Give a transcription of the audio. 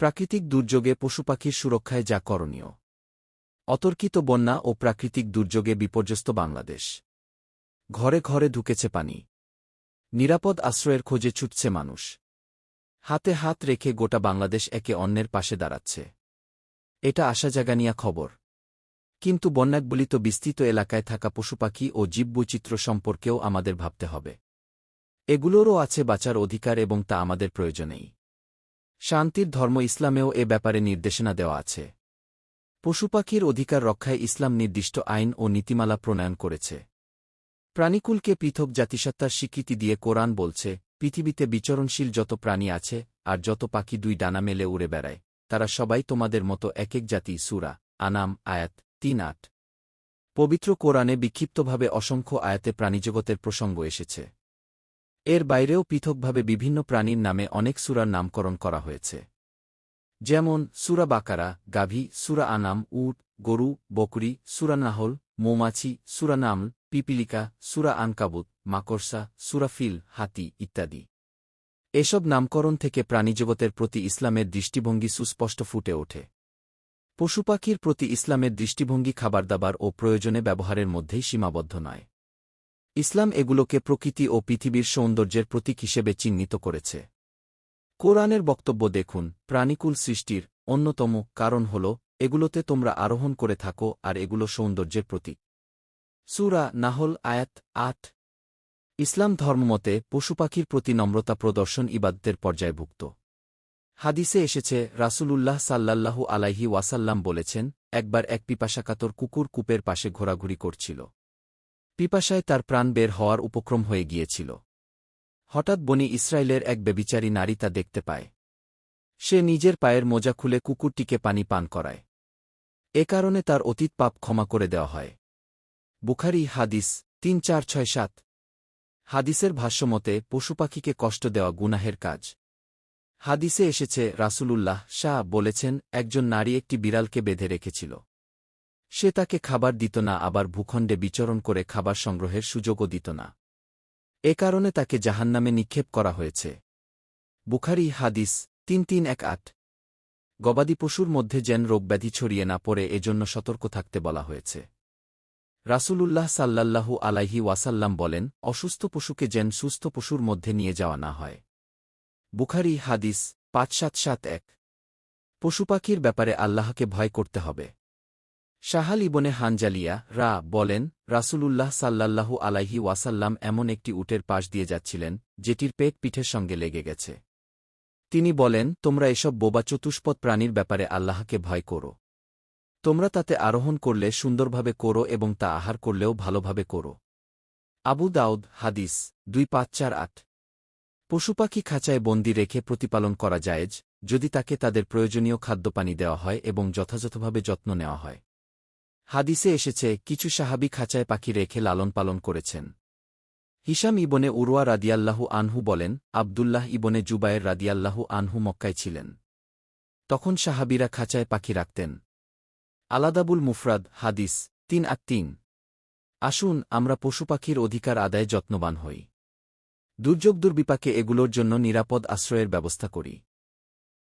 প্রাকৃতিক দুর্যোগে পশুপাখির সুরক্ষায় যা করণীয়। অতর্কিত বন্যা ও প্রাকৃতিক দুর্যোগে বিপর্যস্ত বাংলাদেশ। ঘরে ঘরে ঢুকেছে পানি। নিরাপদ আশ্রয়ের খোঁজে ছুটছে মানুষ। হাতে হাত রেখে গোটা বাংলাদেশ একে অন্যের পাশে দাঁড়াচ্ছে। এটা আশা জাগানিয়া খবর। কিন্তু বন্যাকবলিত বিস্তৃত এলাকায় থাকা পশুপাখি ও জীববৈচিত্র্য সম্পর্কেও আমাদের ভাবতে হবে। এগুলোরও আছে বাঁচার অধিকার এবং তা আমাদের প্রয়োজনেই। শান্তির ধর্ম ইসলামেও এ ব্যাপারে নির্দেশনা দেওয়া আছে। পশুপাখির অধিকার রক্ষায় ইসলাম নির্দিষ্ট আইন ও নীতিমালা প্রণয়ন করেছে। প্রাণীকুলকে পৃথক জাতিসত্তার স্বীকৃতি দিয়ে কোরআন বলছে, পৃথিবীতে বিচরণশীল যত প্রাণী আছে আর যত পাখি দুই ডানা মেলে উড়ে বেড়ায়, তারা সবাই তোমাদের মতো এক এক জাতি। সুরা আনাম, আয়াত তিন, আট। পবিত্র কোরআনে বিক্ষিপ্তভাবে অসংখ্য আয়াতে প্রাণীজগতের প্রসঙ্গ এসেছে। এর বাইরেও পৃথকভাবে বিভিন্ন প্রাণীর নামে অনেক সুরার নামকরণ করা হয়েছে। যেমন, সুরা বাকারা, গাভী, সুরা আনাম, উট, গরু, বকরি, সুরা নাহল, মৌমাছি, সুরা নামল, পিপিলিকা, সুরা আনকাবুত, মাকড়সা সুরাফিল হাতি ইত্যাদি। এসব নামকরণ থেকে প্রাণীজগতের প্রতি ইসলামের দৃষ্টিভঙ্গি সুস্পষ্ট ফুটে ওঠে। পশুপাখির প্রতি ইসলামের দৃষ্টিভঙ্গি খাবার দাবার ও প্রয়োজনে ব্যবহারের মধ্যেই সীমাবদ্ধ নয়। ইসলাম এগুলোকে প্রকৃতি ও পৃথিবীর সৌন্দর্যের প্রতীক হিসেবে চিহ্নিত করেছে। কোরআনের বক্তব্য দেখুন, প্রাণীকুল সৃষ্টির অন্যতম কারণ হল, এগুলোতে তোমরা আরোহণ করে থাকো আর এগুলো সৌন্দর্যের প্রতীক। সুরা নাহল, আয়াত আট। ইসলাম ধর্মমতে পশুপাখির প্রতি নম্রতা প্রদর্শন ইবাদতের পর্যায়ভুক্ত। হাদিসে এসেছে, রাসূলুল্লাহ সাল্লাল্লাহু আলাইহি ওয়াসাল্লাম বলেছেন, একবার এক পিপাসাকাতর কুকুর কূপের পাশে ঘোরাঘুরি করছিল। পিপাসায় তার প্রাণ বের হওয়ার উপক্রম হয়ে গিয়েছিল। হঠাৎ বনি ইসরায়েলের এক বেবিচারী নারী তা দেখতে পায়। সে নিজের পায়ের মোজা খুলে কুকুরটিকে পানি পান করায়। এ কারণে তার অতীত পাপ ক্ষমা করে দেওয়া হয়। বুখারি হাদিস তিন চার ছয় সাত। হাদিসের ভাষ্যমতে পশুপাখিকে কষ্ট দেওয়া গুনাহের কাজ। হাদিসে এসেছে, রাসুলুল্লাহ শাহ বলেছেন, একজন নারী একটি বিড়ালকে বেঁধে রেখেছিল। সে তাকে খাবার দিত না, আবার ভূখণ্ডে বিচরণ করে খাবার সংগ্রহের সুযোগও দিত না। এ কারণে তাকে জাহান্নামে নিক্ষেপ করা হয়েছে। বুখারি হাদিস তিন তিন এক আট। গবাদি পশুর মধ্যে যেন রোগব্যাধি ছড়িয়ে না পড়ে, এজন্য সতর্ক থাকতে বলা হয়েছে। রাসূলুল্লাহ সাল্লাল্লাহু আলাইহি ওয়াসাল্লাম বলেন, অসুস্থ পশুকে যেন সুস্থ পশুর মধ্যে নিয়ে যাওয়া না হয়। বুখারি হাদিস পাঁচ সাত সাত এক। পশুপাখির ব্যাপারে আল্লাহকে ভয় করতে হবে। শাহাল ইবনে হানজালিয়া রা বলেন, রাসূলুল্লাহ সাল্লাল্লাহু আলাইহি ওয়াসাল্লাম এমন একটি উটের পাশ দিয়ে যাচ্ছিলেন, যেটির পেট পিঠের সঙ্গে লেগে গেছে। তিনি বলেন, তোমরা এসব বোবা চতুষ্পদ প্রাণীর ব্যাপারে আল্লাহকে ভয় করো। তোমরা তাতে আরোহণ করলে, সুন্দরভাবে করো এবং তা আহার করলেও ভালোভাবে করো। আবু দাউদ, হাদিস, দুই পাঁচ চার আট। পশুপাখি খাঁচায় বন্দি রেখে প্রতিপালন করা যায়জ যদি তাকে তাদের প্রয়োজনীয় খাদ্যপানি দেওয়া হয় এবং যথাযথভাবে যত্ন নেওয়া হয়। হাদিসে এসেছে, কিছু সাহাবি খাঁচায় পাখি রেখে লালন পালন করেছেন। হিসাম ইবনে উরুয়া রাদিয়াল্লাহু আনহু বলেন, আবদুল্লাহ ইবনে জুবায়ের রাদিয়াল্লাহু আনহু মক্কায় ছিলেন। তখন সাহাবিরা খাঁচায় পাখি রাখতেন। আলাদাবুল মুফরাদ, হাদিস, তিন আট তিন। আসুন, আমরা পশুপাখির অধিকার আদায়ে যত্নবান হই। দুর্যোগ দুর্বিপাকে এগুলোর জন্য নিরাপদ আশ্রয়ের ব্যবস্থা করি।